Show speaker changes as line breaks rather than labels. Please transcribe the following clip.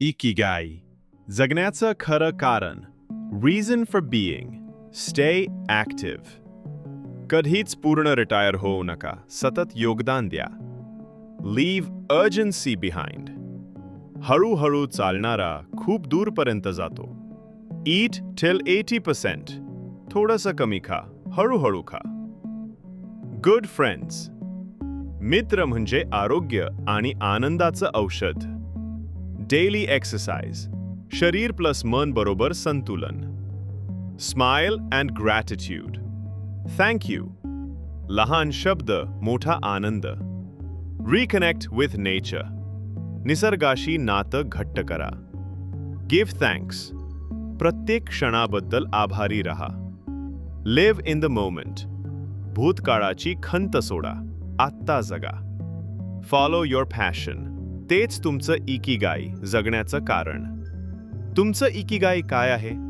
Ikigai जगण्याचं खरं कारण reason for being stay active कधीच पूर्ण रिटायर होऊ नका सतत योगदान द्या लीव्ह अर्जन्सी बिहाइंड हळूहळू चालणारा खूप दूरपर्यंत जातो ईट टिल एटी पर्सेंट थोडंसं कमी खा हळूहळू खा गुड फ्रेंड्स मित्र म्हणजे आरोग्य आणि आनंदाचं औषध डेली एक्सरसाइज शरीर प्लस मन बरोबर संतुलन स्माइल अँड ग्रॅटिट्यूड थँक्यू लहान शब्द मोठा आनंद रिकनेक्ट विथ नेचर निसर्गाशी नातं घट्ट करा गिव्ह थँक्स प्रत्येक क्षणाबद्दल आभारी रहा लिव्ह इन द मोमेंट भूतकाळाची खंत सोडा आत्ता जगा फॉलो युअर पॅशन तेच तुमचं इकिगाई जगण्याचं कारण. तुमचं इकिगाई काय आहे?